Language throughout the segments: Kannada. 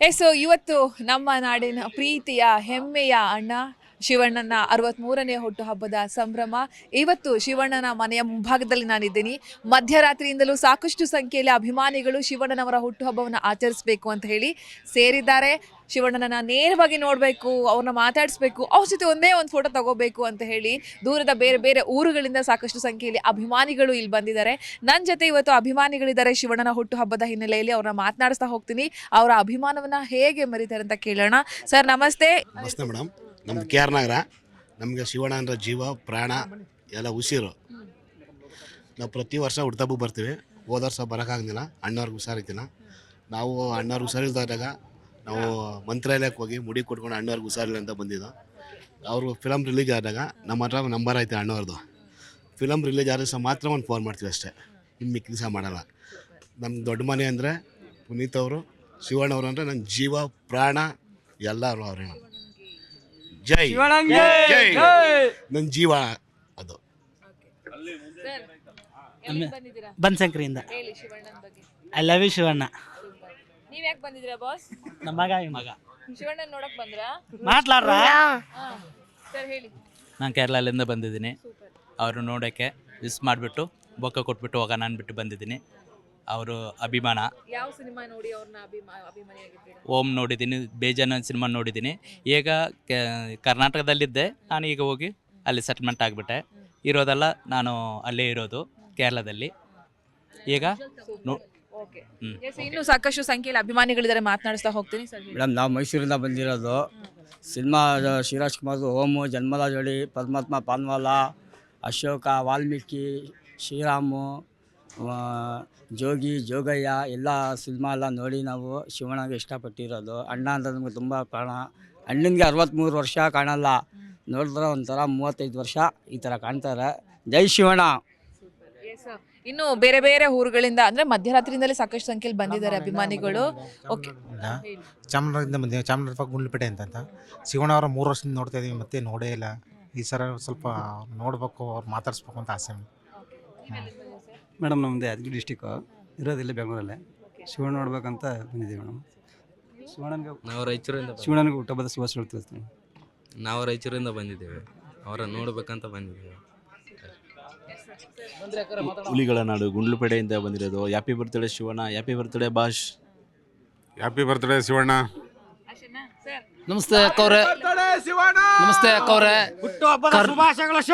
ಎಸ್ ಇವತ್ತು ನಮ್ಮ ನಾಡಿನ ಪ್ರೀತಿಯ ಹೆಮ್ಮೆಯ ಅಣ್ಣ ಶಿವಣ್ಣನ ಅರವತ್ಮೂರನೇ ಹುಟ್ಟುಹಬ್ಬದ ಸಂಭ್ರಮ. ಇವತ್ತು ಶಿವಣ್ಣನ ಮನೆಯ ಮುಂಭಾಗದಲ್ಲಿ ನಾನಿದ್ದೀನಿ. ಮಧ್ಯರಾತ್ರಿಯಿಂದಲೂ ಸಾಕಷ್ಟು ಸಂಖ್ಯೆಯಲ್ಲಿ ಅಭಿಮಾನಿಗಳು ಶಿವಣ್ಣನವರ ಹುಟ್ಟುಹಬ್ಬವನ್ನು ಆಚರಿಸಬೇಕು ಅಂತ ಹೇಳಿ ಸೇರಿದ್ದಾರೆ. ಶಿವಣ್ಣನ ನೇರವಾಗಿ ನೋಡಬೇಕು, ಅವ್ರನ್ನ ಮಾತಾಡಿಸ್ಬೇಕು, ಅವ್ರ ಜೊತೆ ಒಂದೇ ಒಂದು ಫೋಟೋ ತಗೋಬೇಕು ಅಂತ ಹೇಳಿ ದೂರದ ಬೇರೆ ಬೇರೆ ಊರುಗಳಿಂದ ಸಾಕಷ್ಟು ಸಂಖ್ಯೆಯಲ್ಲಿ ಅಭಿಮಾನಿಗಳು ಇಲ್ಲಿ ಬಂದಿದ್ದಾರೆ. ನನ್ನ ಜೊತೆ ಇವತ್ತು ಅಭಿಮಾನಿಗಳಿದ್ದಾರೆ ಶಿವಣ್ಣನ ಹುಟ್ಟುಹಬ್ಬದ ಹಿನ್ನೆಲೆಯಲ್ಲಿ ಅವ್ರನ್ನ ಮಾತನಾಡಿಸ್ತಾ ಹೋಗ್ತೀನಿ. ಅವರ ಅಭಿಮಾನವನ್ನ ಹೇಗೆ ಮರೀತಾರೆ ಅಂತ ಕೇಳೋಣ. ಸರ್, ನಮಸ್ತೆ. ನಮಸ್ತೆ ಮೇಡಮ್ ನಮ್ದು ಕೆ ಆರ್ ನಗರ. ನಮಗೆ ಶಿವಣ್ಣ ಅಂದರೆ ಜೀವ, ಪ್ರಾಣ, ಎಲ್ಲ ಉಸಿರು. ನಾವು ಪ್ರತಿ ವರ್ಷ ಹುಡ್ತಬ್ಬ ಬರ್ತೀವಿ. ಹೋದ ವರ್ಷ ಬರೋಕ್ಕಾಗಲಿಲ್ಲ ಅಣ್ಣವ್ರಿಗೆ ಹುಷಾರಿದ್ದಿಲ್ಲ ನಾವು ಅಣ್ಣವ್ರಿಗೆ ಹುಷಾರಿಲ್ದಾಗ ನಾವು ಮಂತ್ರಾಲಯಕ್ಕೆ ಹೋಗಿ ಮುಡಿ ಕೊಟ್ಕೊಂಡು ಅಣ್ಣವ್ರಿಗೆ ಹುಷಾರಿಲ್ಲ ಅಂತ ಬಂದಿದ್ದು. ಅವರು ಫಿಲಮ್ ರಿಲೀಸ್ ಆದಾಗ ನಮ್ಮ ಹತ್ರ ನಂಬರ್ ಐತೆ ಅಣ್ಣವ್ರದ್ದು ಫಿಲಮ್ ರಿಲೀಸ್ ಆದ ಮಾತ್ರ ಒಂದು ಫೋನ್ ಮಾಡ್ತೀವಿ ಅಷ್ಟೇ. ಇನ್ನು ದಿವಸ ಮಾಡಲ್ಲ. ನಮ್ಮ ದೊಡ್ಡ ಮನೆ ಅಂದರೆ ಪುನೀತ್ ಅವರು, ಶಿವಣ್ಣ ಅವರು ಅಂದರೆ ನನ್ನ ಜೀವ, ಪ್ರಾಣ ಎಲ್ಲರೂ ಅವರೇ. ಜೈ. ಜೈ. ನನ್ನ ಜೀವ ಅದು. ಬನ್ಸಂಕ್ರಿಯಿಂದ. ಹೇಳಿ ಶಿವಣ್ಣನ ಬಗ್ಗೆ. I love you Shivanna. ನೀವ್ ಯಾಕೆ ಬಂದಿದ್ದೀರಾ ಬಾಸ್ ನಮ್ಮ ಮಗ ಈ ಮಗ. ಶಿವಣ್ಣನ ನೋಡಕ್ ಬಂದ್ರಾ? ಮಾట్లాಡ್ರ ಸರ್ ಹೇಳಿ. ನಾನು ಕೇರಳದಿಂದ ಬಂದಿದ್ದೀನಿ. ಅವರು ನೋಡೋಕ್ಕೆ ಮಿಸ್ ಮಾಡಿಬಿಟ್ಟು ಬೊಕ್ಕ ಕೊಟ್ಬಿಟ್ಟು ಹೋಗೋಣ ಅಂದ್ಬಿಟ್ಟು ಬಂದಿದ್ದೀನಿ. ಅವರು ಅಭಿಮಾನ. ಯಾವ ಸಿನಿಮಾ ನೋಡಿ ಅವ್ರನ್ನ ಅಭಿಮಾನಿಯಾಗಿದ್ದೀರಾ? ಓಮ್ ನೋಡಿದ್ದೀನಿ ಬೇಜಾನ ಸಿನಿಮಾ ನೋಡಿದ್ದೀನಿ. ಈಗ ಕೆ- ಕರ್ನಾಟಕದಲ್ಲಿದ್ದೆ. ನಾನು ಈಗ ಹೋಗಿ ಅಲ್ಲಿ ಸೆಟ್ಲ್ಮೆಂಟ್ ಆಗಿಬಿಟ್ಟೆ. ಇರೋದೆಲ್ಲ ನಾನು ಅಲ್ಲೇ ಇರೋದು ಕೇರಳದಲ್ಲಿ. ಈಗ ನೋ ಓಕೆ. ಹ್ಮ್. ಎಸ್ ಇನ್ನು ಸಾಕಷ್ಟು ಸಂಖ್ಯೆಯಲ್ಲಿ ಅಭಿಮಾನಿಗಳಿದ್ದಾರೆ. ಮಾತನಾಡಿಸ್ತಾ ಹೋಗ್ತೀನಿ ಸರ್ ಹೇಳಿ. ಮೇಡಮ್ ನಾವು ಮೈಸೂರಿಂದ ಬಂದಿರೋದು. ಸಿನಿಮಾ ಶಿವರಾಜ್ ಕುಮಾರ್ ಓಮು ಜನ್ಮದ ಜೋಡಿ ಪರಮಾತ್ಮ ಪಾನ್ವಾಲ ಅಶೋಕ ವಾಲ್ಮೀಕಿ ಶ್ರೀರಾಮು ಜೋಗಿ ಜೋಗಯ್ಯ ಎಲ್ಲ ಸಿನಿಮಾ ಎಲ್ಲ ನೋಡಿ ನಾವು ಶಿವಣ್ಣಗೆ ಇಷ್ಟಪಟ್ಟಿರೋದು. ಅಣ್ಣ ಅಂದರೆ ನಮಗೆ ತುಂಬ ಪ್ರಾಣ ಅಣ್ಣನಿಗೆ ಅರವತ್ತ್ಮೂರು ವರ್ಷ ಕಾಣಲ್ಲ. ನೋಡಿದ್ರೆ ಒಂಥರ ಮೂವತ್ತೈದು ವರ್ಷ ಈ ಥರ ಕಾಣ್ತಾರೆ. ಜೈ ಶಿವಣ್ಣ. ಇನ್ನು ಬೇರೆ ಬೇರೆ ಊರುಗಳಿಂದ ಅಂದ್ರೆ ಮಧ್ಯರಾತ್ರಿಯಿಂದಲೇ ಸಾಕಷ್ಟು ಸಂಖ್ಯೆಯಲ್ಲಿ ಬಂದಿದ್ದಾರೆ ಅಭಿಮಾನಿಗಳು. ಓಕೆ ಚಾಮರಾಜದಿಂದ ಬಂದಿದೆ ಚಾಮರಾಜ ಗುಂಡ್ಲಪೇಟೆ ಅಂತ ಅಂತ. ಶಿವಣ್ಣ ಅವರ ಮೂರು ವರ್ಷದಿಂದ ನೋಡ್ತಾ ಇದ್ದೀವಿ ಮತ್ತೆ ನೋಡೇ ಇಲ್ಲ. ಈ ಸಲ ಸ್ವಲ್ಪ ನೋಡಬೇಕು ಅವ್ರು ಮಾತಾಡಿಸ್ಬೇಕು ಅಂತ ಆಸೆ. ಮೇಡಮ್ ನಮ್ಮದು ಯಾದಗಿರಿ ಡಿಸ್ಟಿಕ್ಕು ಇರೋದಿಲ್ಲ ಬೆಂಗಳೂರಲ್ಲೇ. ಶಿವಣ್ಣ ನೋಡ್ಬೇಕಂತ ಬಂದಿದ್ದೀವಿ ಮೇಡಮ್. ಶಿವಣ್ಣನಿಗೆ ನಾವು ರಾಯಚೂರಿಂದ ಬಂದ್- ಶಿವಣ್ಣನಿಗೆ ಹುಟ್ಟುಹಬ್ಬದ ಶುಭಾಶಯ ಹೇಳ್ತೀವಿ ನಾವು ರಾಯಚೂರಿಂದ ಬಂದಿದ್ದೇವೆ. ಅವರ ನೋಡ್ಬೇಕಂತ ಬಂದಿದ್ದೇವೆ. ಹುಲಿಗಳ ನಾಡು ಗುಂಡ್ಲುಪೇಟೆಯಿಂದ ಬಂದಿರೋದು. Happy birthday Shivanna. Happy birthday boss. Happy birthday Shivanna. ನಮಸ್ತೆ ಅಕ್ಕವ್ರೆ ನಮಸ್ತೆ ಅಕ್ಕವ್ರೆ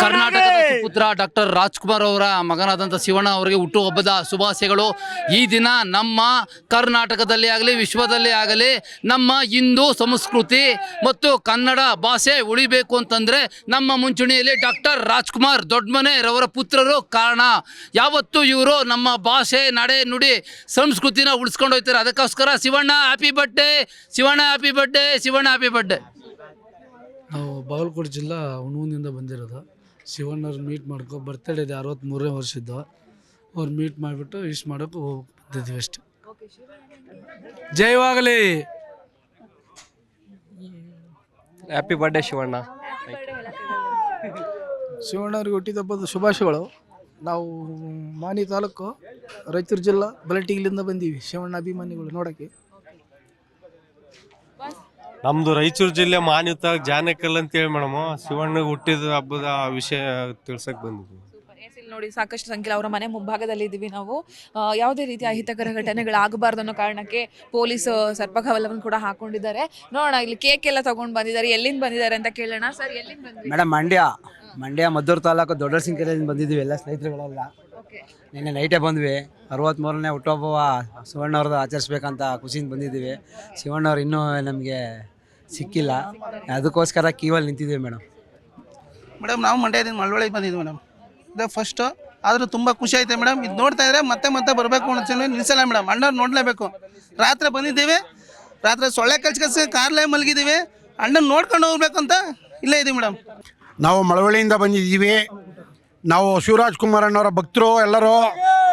ಕರ್ನಾಟಕದ ಪುತ್ರ ಡಾಕ್ಟರ್ ರಾಜ್ಕುಮಾರ್ ಅವರ ಮಗನಾದಂಥ ಶಿವಣ್ಣ ಅವರಿಗೆ ಹುಟ್ಟುಹಬ್ಬದ ಶುಭಾಶಯಗಳು. ಈ ದಿನ ನಮ್ಮ ಕರ್ನಾಟಕದಲ್ಲಿ ಆಗಲಿ ವಿಶ್ವದಲ್ಲಿ ಆಗಲಿ ನಮ್ಮ ಹಿಂದೂ ಸಂಸ್ಕೃತಿ ಮತ್ತು ಕನ್ನಡ ಭಾಷೆ ಉಳಿಬೇಕು ಅಂತಂದ್ರೆ ನಮ್ಮ ಮುಂಚೂಣಿಯಲ್ಲಿ ಡಾಕ್ಟರ್ ರಾಜ್ಕುಮಾರ್ ದೊಡ್ಡಮನೆರವರ ಪುತ್ರರು ಕಾರಣ. ಯಾವತ್ತು ಇವರು ನಮ್ಮ ಭಾಷೆ ನಡೆ ನುಡಿ ಸಂಸ್ಕೃತಿನ ಉಳಿಸ್ಕೊಂಡು ಹೋಗ್ತಾರೆ. ಅದಕ್ಕೋಸ್ಕರ Shivanna happy birthday Shivanna happy birthday Shivanna happy birthday ನಾವು ಬಾಗಲಕೋಟೆ ಜಿಲ್ಲಾ ಹುಣೂನಿಂದ ಬಂದಿರೋದು. ಶಿವಣ್ಣವ್ರು ಮೀಟ್ ಮಾಡ್ಕೊ ಬರ್ತಡೇ ಇದೆ ಅರವತ್ತ್ಮೂರನೇ ವರ್ಷದ್ದು. ಅವ್ರು ಮೀಟ್ ಮಾಡಿಬಿಟ್ಟು ವಿಶ್ ಮಾಡೋಕೆ ಹೋಗಿ ಬಂದಿದ್ದೀವಿ ಅಷ್ಟೆ. ಜೈವಾಗಲಿ ಹ್ಯಾಪಿ ಬರ್ಡೇ ಶಿವಣ್ಣ. ಶಿವಣ್ಣವ್ರಿಗೆ ಹುಟ್ಟಿದ ಹಬ್ಬದ ಶುಭಾಶಯಗಳು. ನಾವು ಮಾನಿ ತಾಲೂಕು ರಾಯಚೂರು ಜಿಲ್ಲಾ ಬಲಟಿಗಿಲಿಂದ ಬಂದೀವಿ. ಶಿವಣ್ಣ ಅಭಿಮಾನಿಗಳು ನೋಡೋಕ್ಕೆ. ನಮ್ದು ರಾಯಚೂರು ಜಿಲ್ಲೆ ಮಾನ್ಯತ ಜಾನಕಲ್ ಅಂತೇಳಿ ಮೇಡಮ್. ಶಿವಣ್ಣ ಹುಟ್ಟಿದ ಹಬ್ಬದ ವಿಷಯ ತಿಳ್ಸಕ್ ಬಂದಿದ್ವಿ. ಎಸ್ ಇಲ್ಲಿ ನೋಡಿ ಸಾಕಷ್ಟು ಸಂಖ್ಯೆ ಅವರ ಮನೆ ಮುಂಭಾಗದಲ್ಲಿ ಇದ್ದೀವಿ ನಾವು. ಆ, ಯಾವುದೇ ರೀತಿಯ ಅಹಿತಕರ ಘಟನೆಗಳಾಗಬಾರ್ದು ಅನ್ನೋ ಕಾರಣಕ್ಕೆ ಪೊಲೀಸ್ ಸರ್ಪಗವಲವನ್ನು ಕೂಡ ಹಾಕೊಂಡಿದ್ದಾರೆ. ನೋಡೋಣ ಇಲ್ಲಿ ಕೇಕ್ ಎಲ್ಲ ತಗೊಂಡು ಬಂದಿದ್ದಾರೆ. ಎಲ್ಲಿಂದ ಬಂದಿದ್ದಾರೆ ಅಂತ ಕೇಳೋಣ. ಸರ್ ಎಲ್ಲಿಂದ ಬಂದ್ರಿ? ಮೇಡಮ್ ಮಂಡ್ಯ. ಮಂಡ್ಯ ಮದ್ದೂರು ತಾಲೂಕು ದೊಡ್ಡ ಸಿಂಕೆರೆಯಿಂದ ಬಂದಿದ್ದೀವಿ ಎಲ್ಲ ಸ್ನೇಹಿತರುಗಳೆಲ್ಲ. ಓಕೆ ನಿನ್ನೆ ನೈಟೇ ಬಂದ್ವಿ. ಅರವತ್ತ್ಮೂರನೇ ಹುಟ್ಟುಹಬ್ಬವ ಶಿವಣ್ಣವ್ರದ್ದು ಆಚರಿಸ್ಬೇಕಂತ ಖುಷಿಯಿಂದ ಬಂದಿದ್ದೀವಿ. ಶಿವಣ್ಣವ್ರು ಇನ್ನೂ ನಮಗೆ ಸಿಕ್ಕಿಲ್ಲ. ಅದಕ್ಕೋಸ್ಕರ ಕ್ಯೂವಲ್ಲಿ ನಿಂತಿದ್ದೀವಿ ಮೇಡಮ್. ಮೇಡಮ್ ನಾವು ಮಂಡ್ಯದಿಂದ ಮಳವಳ್ಳಿಗೆ ಬಂದಿದ್ವಿ ಮೇಡಮ್. ಇದು ಫಸ್ಟು ಆದರೂ ತುಂಬ ಖುಷಿ ಆಯಿತು ಮೇಡಮ್. ಇದು ನೋಡ್ತಾ ಇದ್ರೆ ಮತ್ತೆ ಮತ್ತೆ ಬರಬೇಕು ಅನ್ಸಲ್ಲ ನಿಲ್ಸಲ್ಲ ಮೇಡಮ್. ಅಣ್ಣವ್ರು ನೋಡಲೇಬೇಕು. ರಾತ್ರಿ ಬಂದಿದ್ದೀವಿ. ರಾತ್ರಿ ಸೊಳ್ಳೆ ಕಳ್ಸಿ ಕಾರ್ಲೇ ಮಲಗಿದ್ದೀವಿ. ಅಣ್ಣನ ನೋಡ್ಕೊಂಡು ಹೋಗ್ಬೇಕು ಅಂತ ಇಲ್ಲೇ ಇದೀವಿ ಮೇಡಮ್. ನಾವು ಮಳವಳಿಯಿಂದ ಬಂದಿದ್ದೀವಿ. ನಾವು ಶಿವರಾಜ್ ಕುಮಾರ್ ಅಣ್ಣವರ ಭಕ್ತರು ಎಲ್ಲರೂ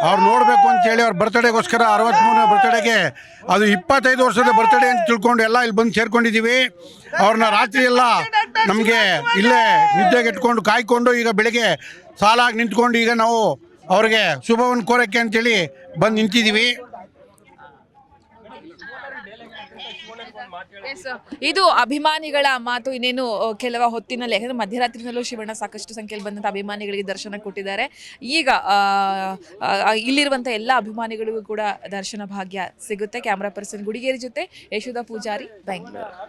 ಅವ್ರು ನೋಡಬೇಕು ಅಂತೇಳಿ ಅವ್ರ ಬರ್ತಡೇಗೋಸ್ಕರ ಅರವತ್ತ್ಮೂರನೇ ಬರ್ತ್ಡೇಗೆ ಅದು ಇಪ್ಪತ್ತೈದು ವರ್ಷದ ಬರ್ತ್ಡೇ ಅಂತ ತಿಳ್ಕೊಂಡು ಎಲ್ಲ ಇಲ್ಲಿ ಬಂದು ಸೇರ್ಕೊಂಡಿದೀವಿ. ಅವ್ರನ್ನ ರಾತ್ರಿ ಎಲ್ಲ ನಮಗೆ ಇಲ್ಲೇ ನಿದ್ದೆಗೆಟ್ಕೊಂಡು ಕಾಯ್ಕೊಂಡು ಈಗ ಬೆಳಿಗ್ಗೆ ಸಾಲಾಗಿ ನಿಂತ್ಕೊಂಡು ಈಗ ನಾವು ಅವ್ರಿಗೆ ಶುಭವನ್ನು ಕೋರಕ್ಕೆ ಅಂತೇಳಿ ಬಂದು ನಿಂತಿದ್ದೀವಿ ಇದು ಅಭಿಮಾನಿಗಳ ಮಾತು ಇನ್ನೇನು ಕೆಲವ ಹೊತ್ತಿನಲ್ಲಿ, ಯಾಕಂದ್ರೆ ಮಧ್ಯರಾತ್ರಿನಲ್ಲೂ ಶಿವಣ್ಣ ಸಾಕಷ್ಟು ಸಂಖ್ಯೆಯಲ್ಲಿ ಬಂದಂತ ಅಭಿಮಾನಿಗಳಿಗೆ ದರ್ಶನ ಕೊಟ್ಟಿದ್ದಾರೆ. ಈಗ ಇಲ್ಲಿರುವಂತ ಎಲ್ಲ ಅಭಿಮಾನಿಗಳಿಗೂ ಕೂಡ ದರ್ಶನ ಭಾಗ್ಯ ಸಿಗುತ್ತೆ. ಕ್ಯಾಮ್ರಾ ಪರ್ಸನ್ ಗುಡಿಗೇರಿ ಜೊತೆ ಯಶೋಧ ಪೂಜಾರಿ ಬೆಂಗಳೂರು